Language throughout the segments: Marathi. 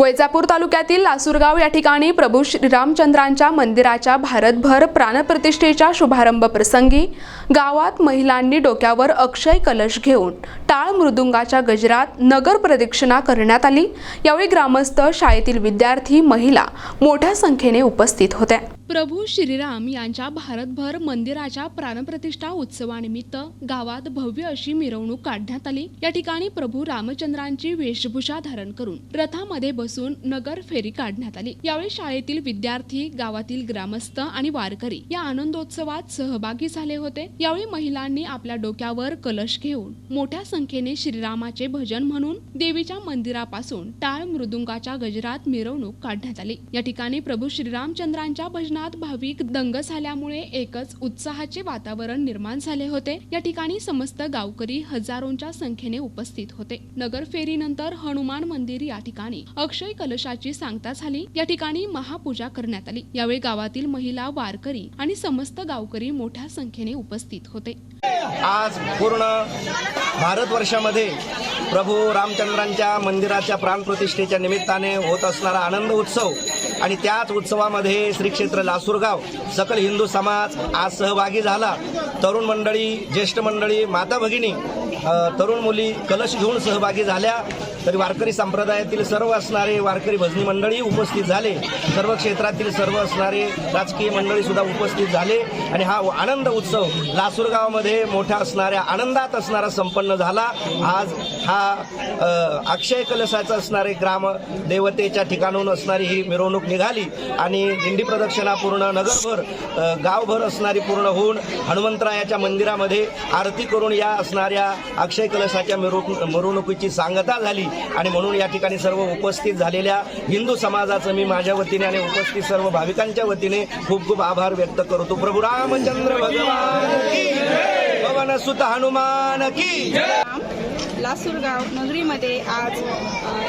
वैजापूर तालुक्यातील लासूरगाव या ठिकाणी प्रभू श्रीरामचंद्रांच्या मंदिराच्या भारतभर प्राणप्रतिष्ठेच्या शुभारंभ प्रसंगी गावात महिलांनी डोक्यावर अक्षय कलश घेऊन टाळ मृदुंगाच्या गजरात नगर प्रदक्षिणा करण्यात आली. यावेळी ग्रामस्थ शाळेतील विद्यार्थी महिला मोठ्या संख्येने उपस्थित होत्या. प्रभू श्रीराम यांच्या भारतभर मंदिराच्या प्राणप्रतिष्ठा उत्सवानिमित्त गावात भव्य अशी मिरवणूक काढण्यात आली. या ठिकाणी प्रभू रामचंद्रांची वेशभूषा धारण करून रथामध्ये बसून नगर फेरी काढण्यात आली. यावेळी शाळेतील विद्यार्थी गावातील ग्रामस्थ आणि वारकरी या आनंदोत्सवात सहभागी झाले होते. यावेळी महिलांनी आपल्या डोक्यावर कलश घेऊन मोठ्या संख्येने श्रीरामाचे भजन म्हणून देवीच्या मंदिरापासून टाळ मृदुंगाच्या गजरात मिरवणूक काढण्यात आली. या ठिकाणी प्रभू श्रीरामचंद्रांच्या भजनात भाविक दंग झाल्यामुळे एकच उत्साहाचे वातावरण निर्माण झाले होते. या ठिकाणी समस्त गावकरी हजारोंच्या संख्येने उपस्थित होते. नगर फेरीनंतर हनुमान मंदिर या ठिकाणी अक्ष अक्षय कलशाची सांगता झाली. या ठिकाणी महापूजा करण्यात आली. यावेळी गावातील महिला वारकरी आणि समस्त गावकरी मोठ्या संख्येने उपस्थित होते. आज पूर्ण भारतवर्षामध्ये प्रभू रामचंद्रांच्या मंदिराच्या प्राणप्रतिष्ठेच्या निमित्ताने होत असणारा आनंद उत्सव आणि त्याच उत्सवामध्ये श्री क्षेत्र लासूरगाव सकल हिंदू समाज आज सहभागी झाला. तरुण मंडळी ज्येष्ठ मंडळी माता भगिनी तरुण मुली कलश घेऊन सहभागी झाल्या. तरी वारकरी संप्रदायातील सर्व असणारे वारकरी भजनी मंडळी उपस्थित झाले. सर्व क्षेत्रातील सर्व असणारे राजकीय मंडळी सुद्धा उपस्थित झाले. आणि हा आनंद उत्सव लासूरगावमध्ये मोठ्या असणाऱ्या आनंदात असणारा संपन्न झाला. आज हा अक्षय कलशाचं असणारे ग्राम देवतेच्या ठिकाणून असणारी ही मिरवणूक निघाली. आणि दिंडी प्रदक्षिणा पूर्ण नगरभर गावभर असणारी पूर्ण होऊन हनुमंतरायाच्या मंदिरामध्ये आरती करून या असणाऱ्या अक्षय कलशाच्या मिरवणूक मिरवणुकीची सांगता झाली. आणि म्हणून या ठिकाणी सर्व उपस्थित झालेल्या हिंदू समाजाचं मी माझ्या वतीने आणि उपस्थित सर्व भाविकांच्या वतीने खूप खूप आभार व्यक्त करतो. प्रभू रामचंद्र भगवान की भवन सुत हनुमान की लासूरगाव नगरीमध्ये आज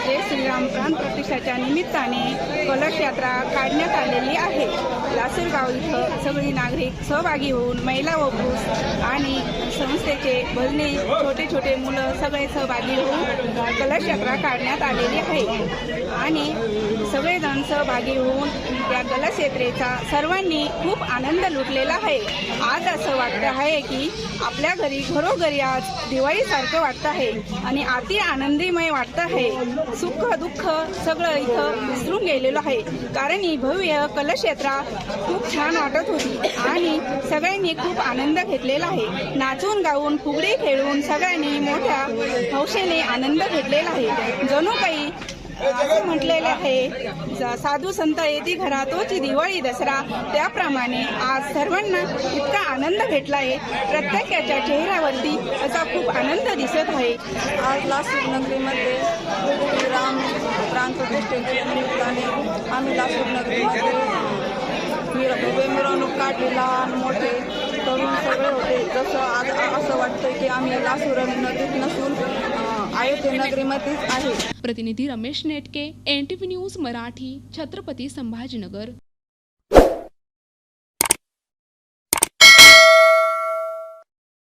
जय श्रीराम प्राण प्रतिष्ठाच्या निमित्ताने कलश यात्रा काढण्यात आलेली आहे. लासूरगाव इथं सगळी नागरिक सहभागी होऊन महिला व पुरुष आणि संस्थेचे भजने छोटे छोटे मुलं सगळे सहभागी होऊन कलश यात्रा काढण्यात आलेली आहे. आणि सगळेजण सहभागी होऊन त्या कलश यात्रेचा सर्वांनी खूप आनंद लुटलेला आहे. आज असं वाटतं आहे की आपल्या घरी घरोघरी आज दिवाळीसारखं वाटतं आहे. आणि अति आनंदीमय वाटतं आहे. सुख दुःख सगळं इथं विसरून गेलेलं आहे. कारण ही भव्य कलश यात्रा खूप छान वाटत होती आणि सगळ्यांनी खूप आनंद घेतलेला आहे. नाचून गाऊन फुगडी खेळून सगळ्यांनी मोठ्या हौशेने आनंद घेतलेला आहे. जणू काही असं म्हटलेलं आहे. साधू संत येती घरातोची दिवाळी दसरा. त्याप्रमाणे आज सर्वांना इतका आनंद भेटला आहे प्रत्येकाच्या चेहऱ्यावरती असा खूप आनंद दिसत आहे. आज लासूर नगरीमध्ये राम प्राण निमित्ताने आम्ही लासूर नगरीमध्ये उभे मिरवणूक काढली लहान मोठे तरुण सगळे होते. जसं आज असं वाटतं की आम्ही लासूर नदीत नसून आहे प्रतिनिधी रमेश नेटके एनटीव्ही न्यूज मराठी छत्रपती संभाजीनगर.